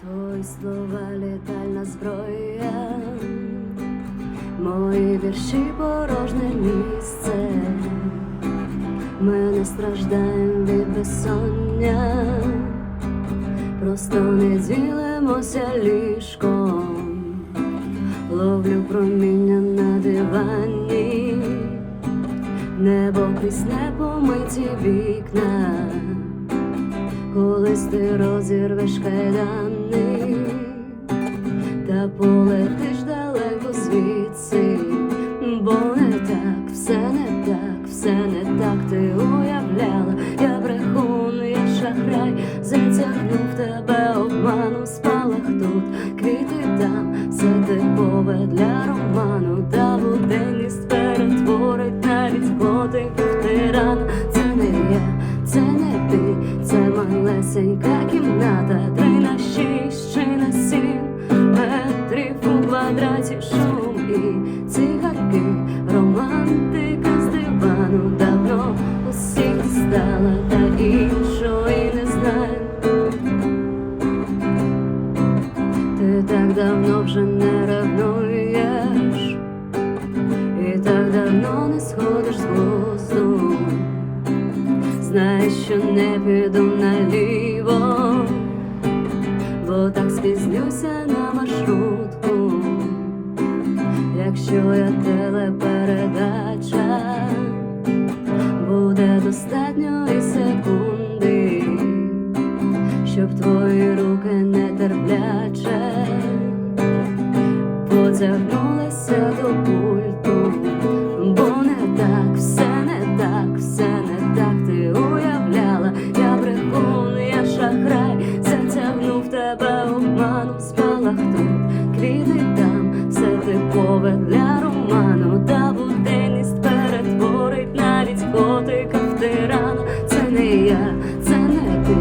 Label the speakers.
Speaker 1: Твої слова літальна зброя, мої вірші порожнє місце. Ми не страждаємо від безсоння, просто не ділимося ліжком, ловлю проміння на дивані, небо крізь непомиті вікна. Колись ти розірвеш кайдани та полетиш далеко звідси, бо не так, все не так, все не так ти уявляла, я брехун, я шахрай, затягнув тебе обману, спалах тут, квіти там, все типове для роману, та буденність кімната, три на на сім метрів у шум і цигарки, романтика з дивану давно усіх стала, та іншої не знаю. Ти так давно вже не ревнуєш, і так давно не сходиш з глузду. Знаєш, що не піду на наліво, так спізнюся на маршрутку, якщо я телепередача, буде достатньо і секунди, щоб твої руки нетерпляче потягнулися до пульту, ранок спалах тут, квіти там, все типове для роману, та буденність перетворить навіть котика в тирана. Це не я, це не ти.